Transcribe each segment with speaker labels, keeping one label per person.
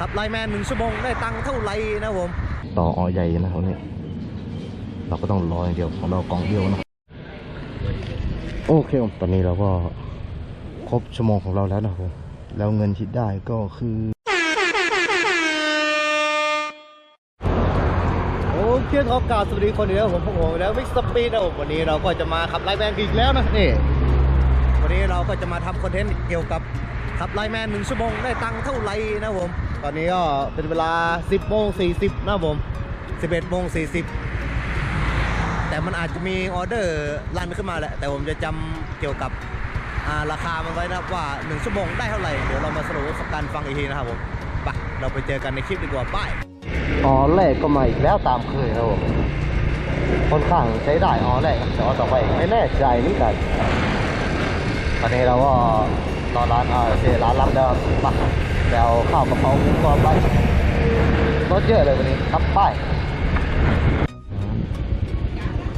Speaker 1: ขับไลน์แมนหนึ่งชั่วโมงได้ตังค์เท่าไหร่นะผม ต่ออใหญ่นะครับนี่เราก็ต้องรออย่างเดียวของเรากล่องเดียวนะโอเคผมตอนนี้เราก็ครบชั่วโมงของเราแล้วนะครับผมแล้วเงินที่ได้ก็คือโอเคขอกล่าวสวัสดีคนอีกแล้วผมพวกผมแล้ววิกสปีดนะผมวันนี้เราก็จะมาขับไลน์แมนอีกแล้วนะนี่วันนี้เราก็จะมาทำคอนเทนต์เกี่ยวกับขับไลน์แมนหนึ่งชั่วโมงได้ตังค์เท่าไหร่นะผม ตอนนี้ก็เป็นเวลา 10โมง40นะผม 11โมง40 แต่มันอาจจะมีออเดอร์รันขึ้นมาแหละ แต่ผมจะจำเกี่ยวกับราคามันไว้นะว่า 1 ชั่วโมงได้เท่าไหร่ เดี๋ยวเรามาสรุปกันฟังอีกทีนะครับผมไปเราไปเจอกันในคลิปดีกว่าป้ายอ๋อแรกก็มาอีกแล้วตามเคยครับผมค่อนข้างใช้ได้อ๋อแรกแต่ว่าต่อไปไม่แน่ใจเหมือนกันตอนนี้เราก็รอร้านอ่าโอเคร้านรับเดิมปะ แล้วข้าวกะเพราหมูกรอบไปรถเยอะเลยวันนี้ครับป้าย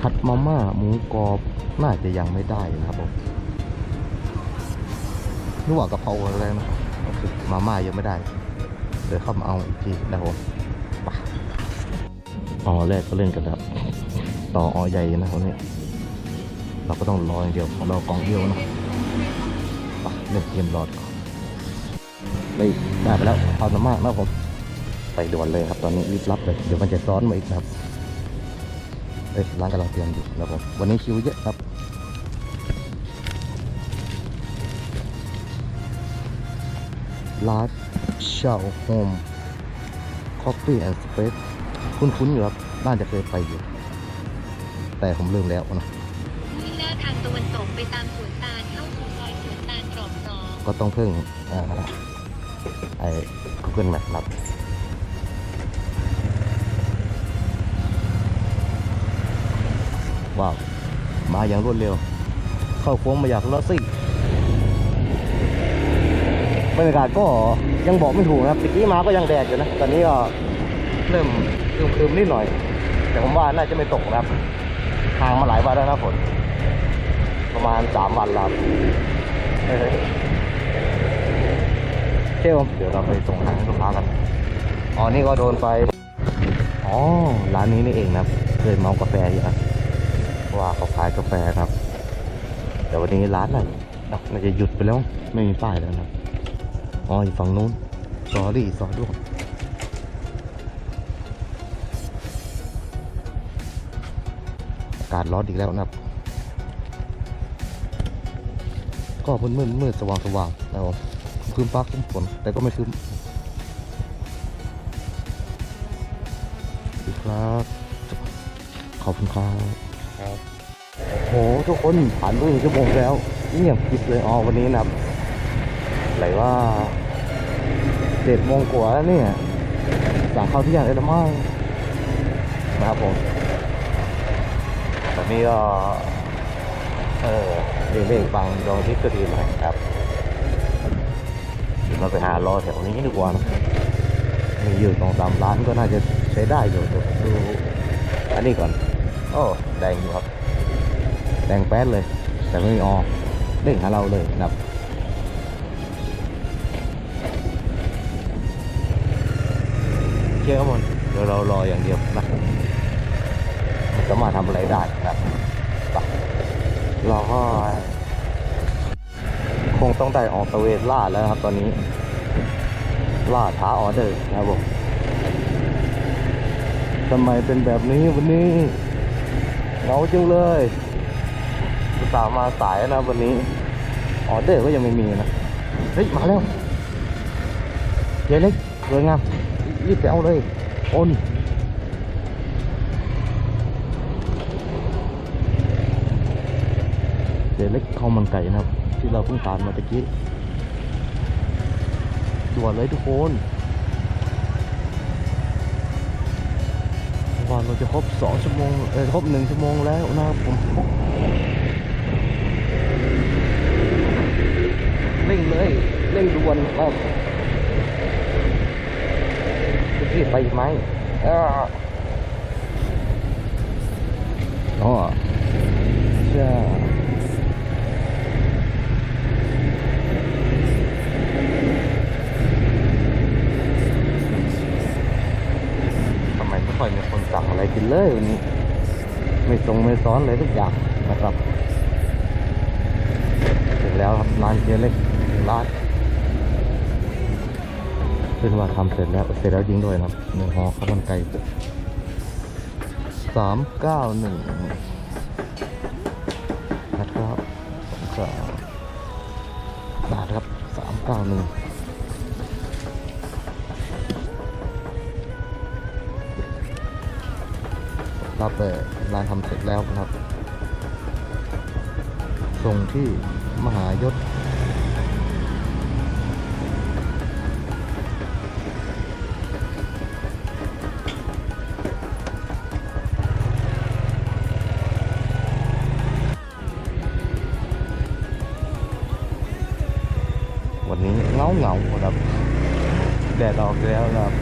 Speaker 1: ผัดมาม่าหมูกรอบน่าจะยังไม่ได้นะครับผมนึกว่ากะเพราอะไรนะโอเคมาม่ายังไม่ได้ เดี๋ยวเข้ามาเอาอีกทีนะผมไปอ๋อแรกก็เล่นกันครับ ต่ออใหญ่นะครับนี่เราก็ต้องรออย่างเดียวของเรากองเดียวนะไปเล่นเกมรอดก่อน นี่ได้ไปแล้วเอาน้ำมากนะครับผมไปด่วนเลยครับตอนนี้รีบรับเลยเดี๋ยวมันจะซ้อนมาอีกนะครับเอ้ยร้านกำลังเตรียมอยู่นะครับผมวันนี้คิวเยอะครับร้านเช่าโฮมคอฟฟี่แอนด์สเปซคุ้นๆอยู่ครับน่าจะเคยไปอยู่ แต่ผมลืมแล้วนะ
Speaker 2: มุ่งหน้าทางตะวันตกไปตามสวนตาลเข้าสู่ซอยสวนตาลตรอกสอง
Speaker 1: ก็ต้องพึ่งอ่า ไอ้ Google Map ครับว้าวมาอย่างรวดเร็ว เข้าโค้งมาอยากรถสิบรรยากาศก็ยังบอกไม่ถูกนะครับตะกี้มาก็ยังแดดอยู่นะ ตอนนี้ก็เริ่มครึมๆนิดหน่อย แต่ผมว่าน่าจะไม่ตกนะครับ ทางมาหลายวันแล้วนะฝนประมาณสามวันแล้ว เฮ้ยเที่ยวเดี๋ยวเราไปส่งอาหารให้ลูกค้ากันอ๋อนี่ก็โดนไปอ๋อร้านนี้นี่เองนะเคยเมากาแฟอยู่นะว่าเขาขายกาแฟครับ แต่วันนี้ร้านอะไรนะน่าจะหยุดไปแล้วไม่มีป้ายแล้วนะอ๋ออยู่ฝั่งนู้นซอรี่ซอด้วงอากาศร้อนอีกแล้วนะครับ ก็มืดมืดมืดสว่างสว่างนะครับ คืมฟ้าคืมฝนแต่ก็ไม่คืมดีครับ ขอบคุณครับครับโหทุกคนผ่านไปหนึ่งชั่วโมงแล้วเงียบกริบเลยอ๋อวันนี้นะครับไหนว่าเจ็ดโมงกว่าแล้วเนี่ยสั่งข้าวเที่ยงได้แล้วมั้งนะครับผมตอนนี้ก็เออเร่งๆฟังดวงอาทิตย์ก็ดีหน่อยครับเดี๋ยวเราไปหารอแถวนี้ดีกว่านะมีอยู่สองสามร้านก็น่าจะใช้ได้อยู่เดี๋ยวดูอันนี้ก่อนโอ้แดงอยู่ครับแดงแป๊ดเลย แต่ไม่มีออเด้งหาเราเลยนะครับเชื่อครับผมเดี๋ยวเรารออย่างเดียวนะมันจะมาทำอะไรได้นะครับเราก็ งต้องได้ออกตะเวนล่าแล้วครับ ตอนนี้ล่าท้าออเดอร์นะครับผมทำไมเป็นแบบนี้วันนี้เหงาจังเลยตส่าห์มาสายนะวันนี้ออเดอร์ก็ยังไม่มีนะเฮ้ยมาแล้วเจ๊เล็กสวยงามรีบไปเอาเลยโอน เดี๋ยวเล็กข้าวมันไก่นะครับ ที่เราเพิ่งทานมาตะกี้ด่วนเลยทุกคนวันเราจะครบสองชั่วโมงเออครบหนึ่งชั่วโมงแล้วนะครับผมเร่งเลยเร่งด่วนครับจะรีบไปไหมอ้าอ๋อใช่ โค่อยมีคนสั่งอะไรกินเลยวันนี้ ไม่ตรงไม่ซ้อนเลยทุกอย่างนะครับเสร็จแล้วครับร้านเจเล็กร้านซึ่งว่าทำเสร็จแล้วเสร็จแล้วจริงด้วยนะครับหนึ่งหอข้าวมันไก่สามเก้าหนึ่งนะครับสามบาทครับสามเก้าหนึ่ง รับเลยร้านทำเสร็จแล้วนะครับ ส่งที่มหายศวันนี้เงาเงาครับแดดออกแล้วครับ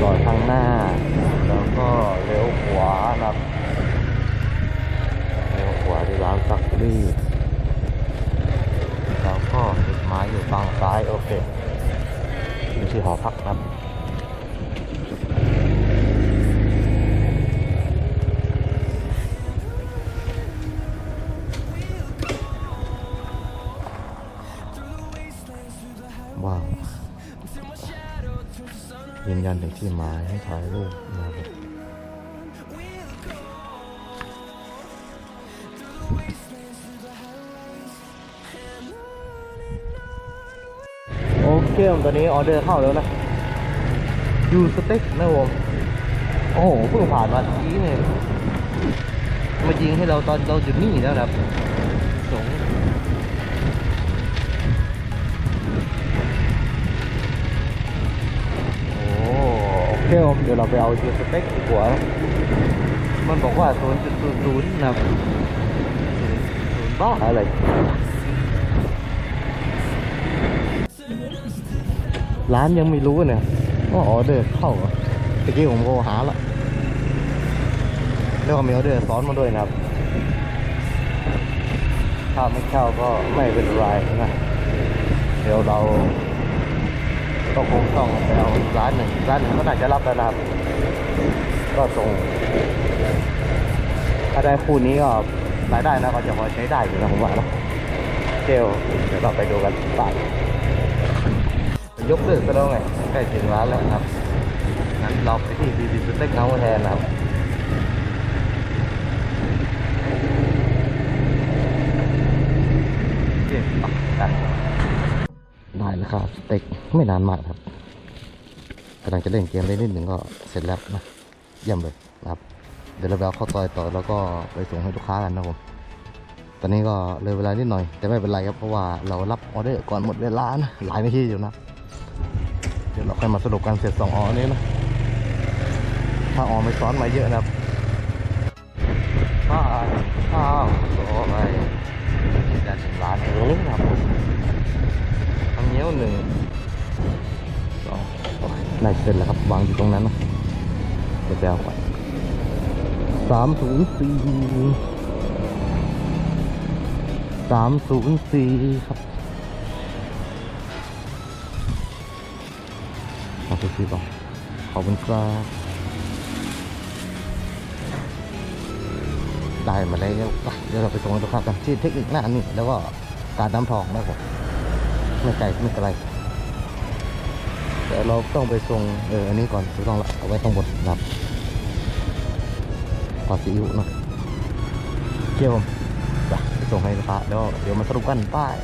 Speaker 1: ซอยข้างหน้า ก็เลี้ยวขวาครับเลี้ยวขวาที่ร้านซักรีดแล้วก็ติดไม้อยู่ฝั่งซ้ายโอเคนี่คือหอพักครับว้าวยืนยันถึงที่หมายให้ถ่ายรูป นะครับโอเคตอนนี้ออเดอร์เข้าแล้วนะยูสเต็กนะผมโอ้โหเพิ่งผ่านมาเมื่อกี้เนี่ยมายิงให้เราตอนเราจุดนี่แล้วนะครับสงโอ้โอเคผมเดี๋ยวเราไปเอายูสเต็กดีกว่านะมันบอกว่าศูนย์จุดศูนย์ศูนย์นะศูนย์บ้าอะไร ร้านยังไม่รู้เนี่ยว่าออเดอร์เข้าเหรอตะกี้ผมโทรหาละแล้วก็มีออเดอร์ซ้อนมาด้วยนะครับ ถ้าไม่เข้าก็ไม่เป็นไรนะเดี๋ยวเราก็คงต้องไปเอาร้านหนึ่งร้านหนึ่งก็น่าจะรับแล้วนะครับ ก็ส่งถ้าได้คู่นี้ก็รายได้นะก็จะพอใช้ได้อยู่นะผมว่านะเจลเดี๋ยวเราไปดูกันไป ยกเลิกไปแล้วไงใกล้ถึงร้านแล้วครับงั้นเราไปที่บีบีสเต็กเฮาส์แทนนะครับได้แล้วครับสเต็กไม่นานมากครับกำลังจะเล่นเกมได้นิดหนึ่งก็เสร็จแล้วนะเยี่ยมเลยนะครับ เดี๋ยวเราเข้าซอยต่อแล้วก็ไปส่งให้ลูกค้ากันนะผมตอนนี้ก็เลยเวลานิดหน่อย แต่ไม่เป็นไรครับเพราะว่าเรารับออเดอร์ก่อนหมดเวลานะหลายนาทีอยู่นะ เราค่อยมาสรุปกันเสร็จสองออนี้นะถ้าออไม่ซ้อนมาเยอะนะครับข้าวข้าวโอ้ยจะถึงร้านเองนะครับทำเงี้ยวหนึ่งสองโอ้ยน่าเสร็จแล้วครับวางอยู่ตรงนั้นนะเดี๋ยวไปเอาก่อนสามศูนย์สี่สามศูนย์สี่ครับ ขอบคุณพี่ก่อนขอบคุณครับได้มาแล้วไปเดี๋ยวเราไปส่งให้ลูกค้ากันที่เทคนิคหน้านี่แล้วก็การน้ำทองนะครับผมไม่ไกลไม่ไกลแต่เราต้องไปส่งเอออันนี้ก่อนถูกต้องละเอาไว้ข้างบนนะครับปลาซีอิ๊วนะเกี่ยวผมไปส่งให้ลูกค้าเดี๋ยวเดี๋ยวมาสรุปกันป้าย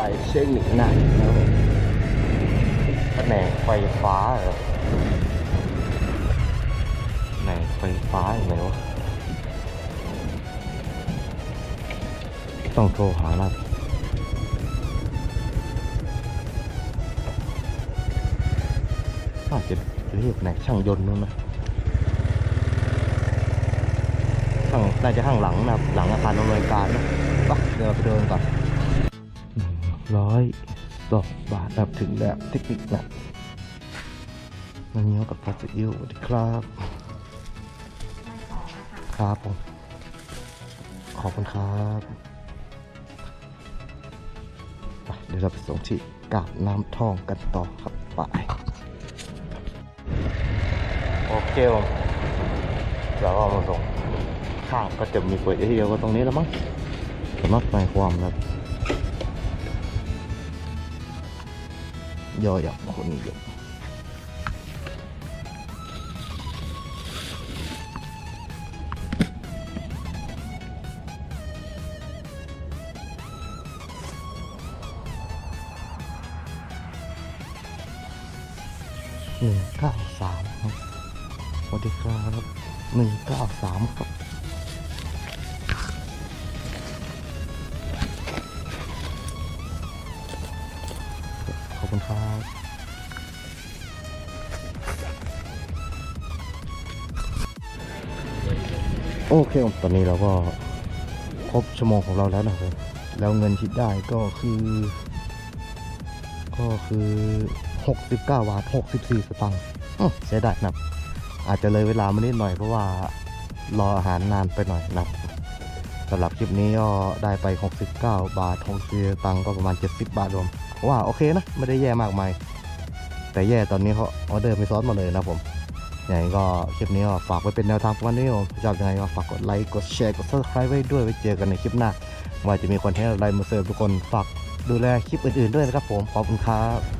Speaker 1: ไหลเช็คหนึ่งหน้านะครับแผนกไฟฟ้าเหรอแผนไฟฟ้าอย่างไรวะต้องโทรหานะน่าจะเรียกแหนกช่างยนต์นู้นนะข้างน่าจะข้างหลังนะหลังอาคารดำนินการนะไปเดี๋ยวไปเดินก่อน ร้อยสองบาทนะครับถึงแล้วเทคนิคนะมันเงี้กับปลาซิอิวสวัสดีครับ ครับผม ขอบคุณครับเดี๋ยวเราไปส่งที่กาบน้ำทองกันต่อครับไปโอเคผมเราก็เอามาส่งข้างก็จะมีก๋วยเตี๋ยวก็ตรงนี้แล้วมั้งสำนักในความนะ ย่อหยับคนเยอะหนึ่งเก้าสามครับสวัสดีครับหนึ่งเก้าสามครับ โอเคครับตอนนี้เราก็ครบชั่วโมงของเราแล้วนะครับ แล้วเงินที่ได้ก็คือ ก็คือ 69 บาท 64 สตางค์เสียดายนะครับอาจจะเลยเวลามานิดหน่อยเพราะว่ารออาหารนานไปหน่อยนะครับสำหรับคลิปนี้ก็ได้ไป 69 บาท64สตางค์ก็ประมาณ 70 บาทรวมว่าโอเคนะ ไม่ได้แย่มากมาย แต่แย่ตอนนี้เขาออเดอร์ไม่ซ้อนมาเลยนะผม ยังนี้ก็คลิปนี้ก็ฝากไว้เป็นแนวทางประมาณนี้ผมชอบยังไงก็ฝากกดไลค์กดแชร์กด subscribe ไว้ด้วยไว้เจอกันในคลิปหน้าว่าจะมีคอนเทนต์อะไรมาเสิร์ฟทุกคนฝากดูแลคลิปอื่นๆด้วยนะครับผมขอบคุณครับ